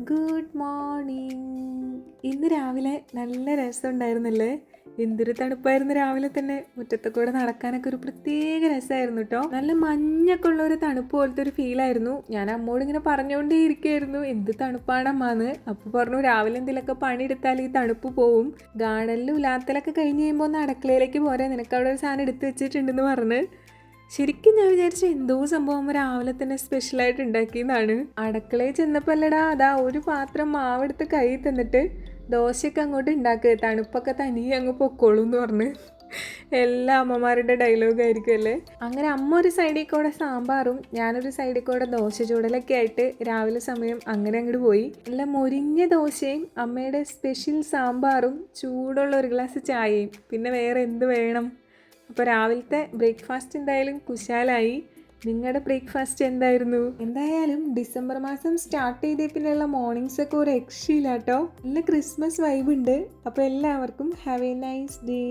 Good morning ഇന്ന് രാവിലെ നല്ല രസമുണ്ടായിരുന്നല്ലേ? എന്തൊരു തണുപ്പായിരുന്നു രാവിലെ തന്നെ. മുറ്റത്തെ കൂടെ നടക്കാനൊക്കെ ഒരു പ്രത്യേക രസമായിരുന്നു കേട്ടോ. നല്ല മഞ്ഞൊക്കെ ഉള്ള ഒരു തണുപ്പ് പോലത്തെ ഒരു ഫീലായിരുന്നു ഞാൻ അമ്മോട് ഇങ്ങനെ പറഞ്ഞുകൊണ്ടേ ഇരിക്കുകയായിരുന്നു. എന്ത് തണുപ്പാണ് അമ്മാന്ന്. അപ്പോൾ പറഞ്ഞു രാവിലെ എന്തെങ്കിലുമൊക്കെ പണിയെടുത്താൽ ഈ തണുപ്പ് പോവും. ഗാർഡനിലും ഉലാത്തലൊക്കെ കഴിഞ്ഞ് കഴിയുമ്പോൾ ഒന്ന് അടുക്കളയിലേക്ക് പോരാ. നിനക്ക് അവിടെ ഒരു സാധനം എടുത്ത് വെച്ചിട്ടുണ്ടെന്ന് പറഞ്ഞ്. ശരിക്കും ഞാൻ വിചാരിച്ച എന്തോ സംഭവം രാവിലെ തന്നെ സ്പെഷ്യലായിട്ട് ഉണ്ടാക്കിയെന്നാണ്. അടുക്കളയിൽ ചെന്നപ്പോൾ അല്ലടാ അതാ ഒരു പാത്രം മാവെടുത്ത് കൈ തന്നിട്ട് ദോശയൊക്കെ അങ്ങോട്ട് ഉണ്ടാക്കുക തണുപ്പൊക്കെ തനിയെ അങ്ങ് പൊക്കോളൂ എന്ന് പറഞ്ഞ്. എല്ലാ അമ്മമാരുടെ ഡയലോഗ് ആയിരിക്കും അല്ലേ? അങ്ങനെ അമ്മ ഒരു സൈഡിൽ കൂടെ സാമ്പാറും ഞാനൊരു സൈഡിൽ കൂടെ ദോശ ചൂടലൊക്കെ ആയിട്ട് രാവിലെ സമയം അങ്ങനെ അങ്ങോട്ട് പോയി. നല്ല മൊരിഞ്ഞ ദോശയും അമ്മയുടെ സ്പെഷ്യൽ സാമ്പാറും ചൂടുള്ള ഒരു ഗ്ലാസ് ചായയും പിന്നെ വേറെ എന്ത് വേണം? അപ്പോൾ രാവിലത്തെ ബ്രേക്ക്ഫാസ്റ്റ് എന്തായാലും കുശാലായി. നിങ്ങളുടെ ബ്രേക്ക്ഫാസ്റ്റ് എന്തായിരുന്നു? എന്തായാലും ഡിസംബർ മാസം സ്റ്റാർട്ട് ചെയ്തേ പിന്നെയുള്ള മോർണിംഗ്സ് ഒക്കെ ഒരു രക്ഷയില്ല കേട്ടോ നല്ല ക്രിസ്മസ് വൈബ് ഉണ്ട്. അപ്പോൾ എല്ലാവർക്കും ഹാവ് എ നൈസ് ഡേ.